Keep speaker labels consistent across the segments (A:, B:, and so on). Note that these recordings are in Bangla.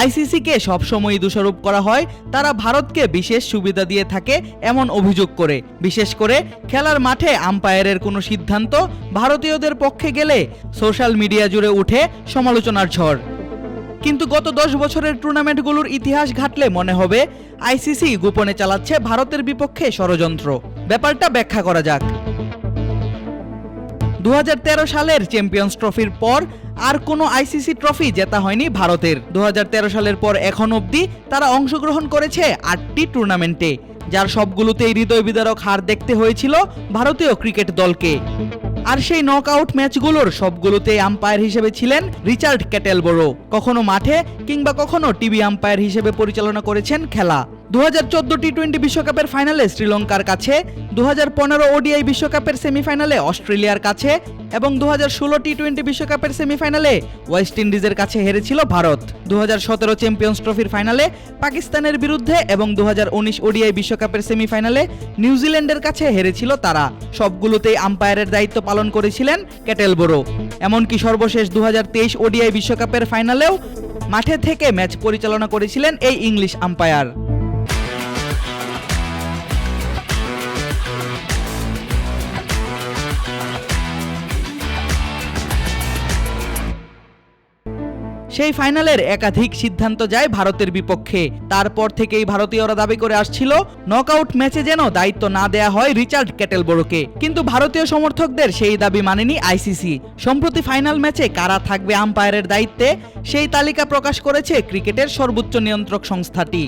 A: আইসিসিকে সবসময়ই দোষারোপ করা হয়, তারা ভারতকে বিশেষ সুবিধা দিয়ে থাকে এমন অভিযোগ করে। বিশেষ করে খেলার মাঠে আম্পায়ারের কোনো সিদ্ধান্ত, ভারতীয়দের পক্ষে গেলে সোশ্যাল মিডিয়া জুড়ে উঠে সমালোচনার ঝড়। কিন্তু গত দশ বছরের টুর্নামেন্টগুলোর ইতিহাস ঘাটলে মনে হবে, আইসিসি গোপনে চালাচ্ছে ভারতের বিপক্ষে ষড়যন্ত্র। ব্যাপারটা ব্যাখ্যা করা যাক। দু হাজার তেরো সালের চ্যাম্পিয়ন্স ট্রফির পর আর কোনো আইসিসি ট্রফি জেতা হয়নি ভারতের। দু হাজার তেরো সালের পর এখন অবধি তারা অংশগ্রহণ করেছে আটটি টুর্নামেন্টে, যার সবগুলোতেই হৃদয় বিদারক হার দেখতে হয়েছিল ভারতীয় ক্রিকেট দলকে। আর সেই নকআউট ম্যাচগুলোর সবগুলোতেই আম্পায়ার হিসেবে ছিলেন রিচার্ড ক্যাটেলবোরো। কখনো মাঠে কিংবা কখনো টিভি আম্পায়ার হিসেবে পরিচালনা করেছেন খেলা। দু হাজার চোদ্দ টি টোয়েন্টি বিশ্বকাপের ফাইনালে শ্রীলঙ্কার কাছে দু হাজার পনেরো ওডিআই বিশ্বকাপের সেমিফাইনালে অস্ট্রেলিয়ার কাছে এবং দু হাজার ষোলো টি টোয়েন্টি বিশ্বকাপের সেমিফাইনালে ওয়েস্ট ইন্ডিজের কাছে হেরেছিল ভারত। দু হাজার সতেরো চ্যাম্পিয়ন্স ট্রফির ফাইনালে পাকিস্তানের বিরুদ্ধে এবং দু হাজার উনিশ ওডিআই বিশ্বকাপের সেমিফাইনালে নিউজিল্যান্ডের কাছে হেরেছিল তারা। সবগুলোতেই আম্পায়ারের দায়িত্ব পালন করেছিলেন ক্যাটেলবোরো। এমনকি সর্বশেষ দু হাজার তেইশ ওডিআই বিশ্বকাপের ফাইনালেও মাঠে থেকে ম্যাচ পরিচালনা করেছিলেন এই ইংলিশ আম্পায়ার। সেই ফাইনালের একাধিক সিদ্ধান্ত যায় ভারতের বিপক্ষে। তারপর থেকেই ভারতীয়রা দাবি করে আসছিল, নকআউট ম্যাচে যেন দায়িত্ব না দেয়া হয় রিচার্ড ক্যাটেলবোরোকে। কিন্তু ভারতীয় সমর্থকদের সেই দাবি মানেনি আইসিসি। সম্প্রতি ফাইনাল ম্যাচে কারা থাকবে আম্পায়ারের দায়িত্বে, সেই তালিকা প্রকাশ করেছে ক্রিকেটের সর্বোচ্চ নিয়ন্ত্রক সংস্থাটি।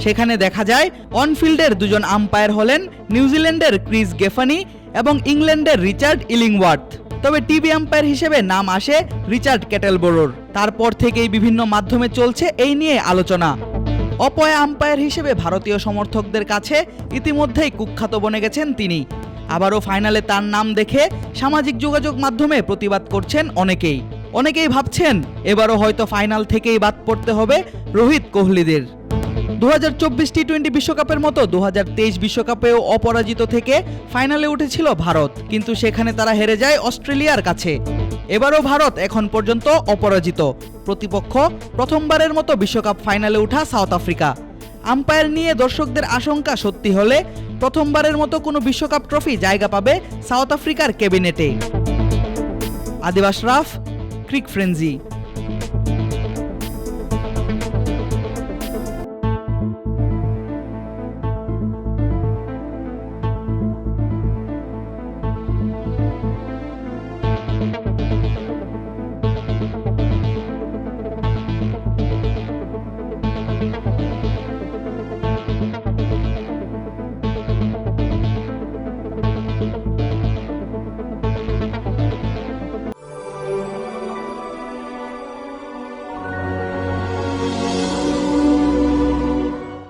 A: সেখানে দেখা যায়, অনফিল্ডের দুজন আম্পায়ার হলেন নিউজিল্যান্ডের ক্রিস গেফানি এবং ইংল্যান্ডের রিচার্ড ইলিংওয়ার্থ। তবে টিভি আম্পায়ার হিসেবে নাম আসে রিচার্ড ক্যাটেলবোরোর। তারপর থেকেই বিভিন্ন মাধ্যমে চলছে এই নিয়ে আলোচনা। অপয়া আম্পায়ার হিসেবে ভারতীয় সমর্থকদের কাছে ইতিমধ্যেই কুখ্যাত বনে গেছেন তিনি। আবারও ফাইনালে তার নাম দেখে সামাজিক যোগাযোগ মাধ্যমে প্রতিবাদ করছেন অনেকেই। অনেকেই ভাবছেন, এবারও হয়তো ফাইনাল থেকেই বাদ পড়তে হবে রোহিত কোহলিদের। দু হাজার চব্বিশ টি টোয়েন্টি বিশ্বকাপের মতো দু তেইশ বিশ্বকাপেও অপরাজিত থেকে ফাইনালে উঠেছিল ভারত। কিন্তু সেখানে তারা হেরে যায় অস্ট্রেলিয়ার কাছে। এবারও ভারত এখন পর্যন্ত অপরাজিত। প্রতিপক্ষ প্রথমবারের মতো বিশ্বকাপ ফাইনালে ওঠা সাউথ আফ্রিকা। আম্পায়ার নিয়ে দর্শকদের আশঙ্কা সত্যি হলে প্রথমবারের মতো কোনো বিশ্বকাপ ট্রফি জায়গা পাবে সাউথ আফ্রিকার ক্যাবিনেটে। আদিবাস রাফ, ক্রিক ফ্রেঞ্জি